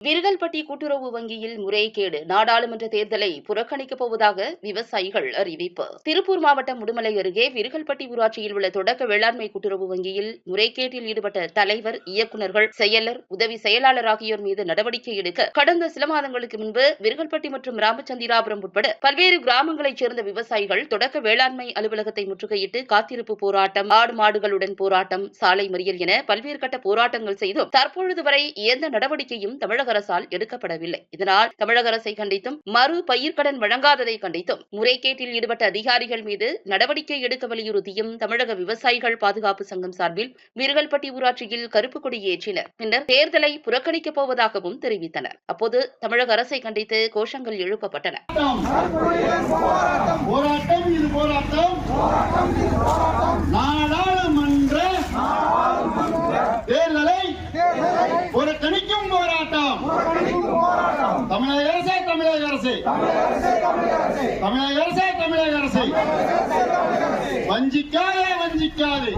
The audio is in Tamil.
விருகல்பட்டி கூட்டுறவு வங்கியில் முறைகேடு. நாடாளுமன்ற தேர்தலை புறக்கணிக்கப் போவதாக விவசாயிகள் அறிவிப்பு. திருப்பூர் மாவட்டம் முடுமலை அருகே விருகல்பட்டி ஊராட்சியில் உள்ள தொடக்க வேளாண்மை கூட்டுறவு வங்கியில் முறைகேட்டில் ஈடுபட்ட தலைவர் இயக்குநர்கள் செயலர் உதவி செயலாளர் ஆகியோர் மீது நடவடிக்கை எடுக்க கடந்த சில மாதங்களுக்கு முன்பு விருகல்பட்டி மற்றும் ராமச்சந்திராபுரம் உட்பட பல்வேறு கிராமங்களைச் சேர்ந்த விவசாயிகள் தொடக்க வேளாண்மை அலுவலகத்தை முற்றுகையிட்டு காத்திருப்பு போராட்டம் ஆடு மாடுகளுடன் போராட்டம் சாலை மறியல் என பல்வேறு கட்ட போராட்டங்கள் செய்தும் தற்பொழுது வரை எந்த நடவடிக்கையும் தமிழக அரசால் எடுக்கப்படவில்லை. இதனால் தமிழக அரசை கண்டித்தும் மறு பயிர்க்கடன் வழங்காததை கண்டித்தும் முறைகேட்டில் ஈடுபட்ட அதிகாரிகள் மீது நடவடிக்கை எடுக்க வலியுறுத்தியும் தமிழக விவசாயிகள் பாதுகாப்பு சங்கம் சார்பில் விருகல்பட்டி ஊராட்சியில் கருப்பு கொடி ஏற்றினர். பின்னர் தேர்தலை புறக்கணிக்கப் போவதாகவும் தெரிவித்தனர். அப்போது தமிழக அரசை கண்டித்து கோஷங்கள் எழுப்பப்பட்டன. நாடாளுமன்ற தேர்தலை புறக்கணிக்க போராட்டம். தமிழக அரசே தமிழக அரசே. தமிழக அரசே தமிழக அரசே. வஞ்சிக்காதே வஞ்சிக்காதே.